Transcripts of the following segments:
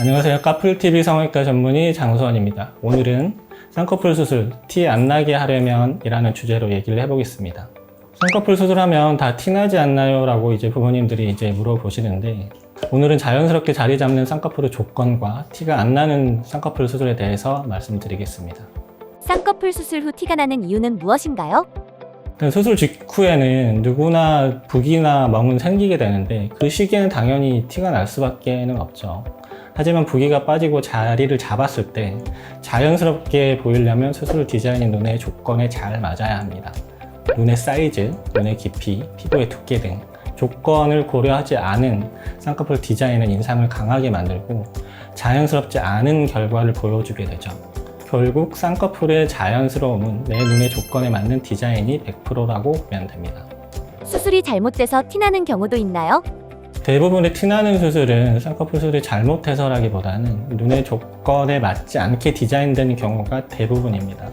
안녕하세요. 카플TV 성형외과 전문의 장수원입니다. 오늘은 쌍꺼풀 수술 티 안 나게 하려면 이라는 주제로 얘기를 해보겠습니다. 쌍꺼풀 수술하면 다 티나지 않나요? 라고 이제 부모님들이 이제 물어보시는데 오늘은 자연스럽게 자리 잡는 쌍꺼풀의 조건과 티가 안 나는 쌍꺼풀 수술에 대해서 말씀드리겠습니다. 쌍꺼풀 수술 후 티가 나는 이유는 무엇인가요? 일단 수술 직후에는 누구나 붓이나 멍은 생기게 되는데 그 시기에는 당연히 티가 날 수밖에 는 없죠. 하지만 부기가 빠지고 자리를 잡았을 때 자연스럽게 보이려면 수술 디자인이 눈의 조건에 잘 맞아야 합니다. 눈의 사이즈, 눈의 깊이, 피부의 두께 등 조건을 고려하지 않은 쌍꺼풀 디자인은 인상을 강하게 만들고 자연스럽지 않은 결과를 보여주게 되죠. 결국 쌍꺼풀의 자연스러움은 내 눈의 조건에 맞는 디자인이 100%라고 보면 됩니다. 수술이 잘못돼서 티 나는 경우도 있나요? 대부분의 티나는 수술은 쌍꺼풀 수술이 잘못해서라기보다는 눈의 조건에 맞지 않게 디자인된 경우가 대부분입니다.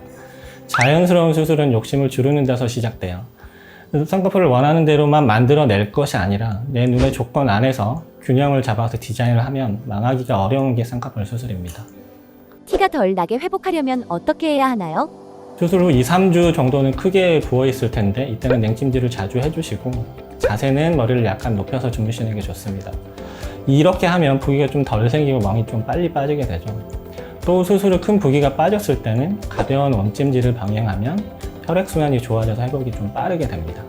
자연스러운 수술은 욕심을 주르는 데서 시작돼요. 쌍꺼풀을 원하는 대로만 만들어낼 것이 아니라 내 눈의 조건 안에서 균형을 잡아서 디자인을 하면 망하기가 어려운 게 쌍꺼풀 수술입니다. 티가 덜 나게 회복하려면 어떻게 해야 하나요? 수술 후 2, 3주 정도는 크게 부어 있을 텐데 이때는 냉찜질을 자주 해주시고 자세는 머리를 약간 높여서 주무시는 게 좋습니다. 이렇게 하면 부기가 좀 덜 생기고 멍이 좀 빨리 빠지게 되죠. 또 수술 후 큰 부기가 빠졌을 때는 가벼운 원찜질을 병행하면 혈액순환이 좋아져서 회복이 좀 빠르게 됩니다.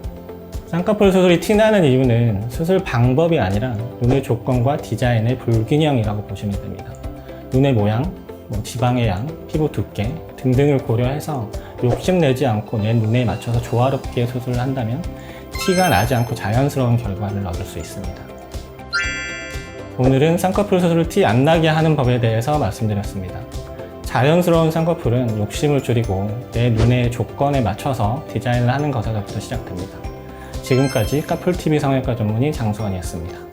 쌍꺼풀 수술이 티나는 이유는 수술 방법이 아니라 눈의 조건과 디자인의 불균형이라고 보시면 됩니다. 눈의 모양, 뭐 지방의 양, 피부 두께 등등을 고려해서 욕심내지 않고 내 눈에 맞춰서 조화롭게 수술을 한다면 티가 나지 않고 자연스러운 결과를 얻을 수 있습니다. 오늘은 쌍꺼풀 수술을 티 안 나게 하는 법에 대해서 말씀드렸습니다. 자연스러운 쌍꺼풀은 욕심을 줄이고 내 눈의 조건에 맞춰서 디자인을 하는 것에서부터 시작됩니다. 지금까지 까풀TV 성형외과 전문의 장수원이었습니다.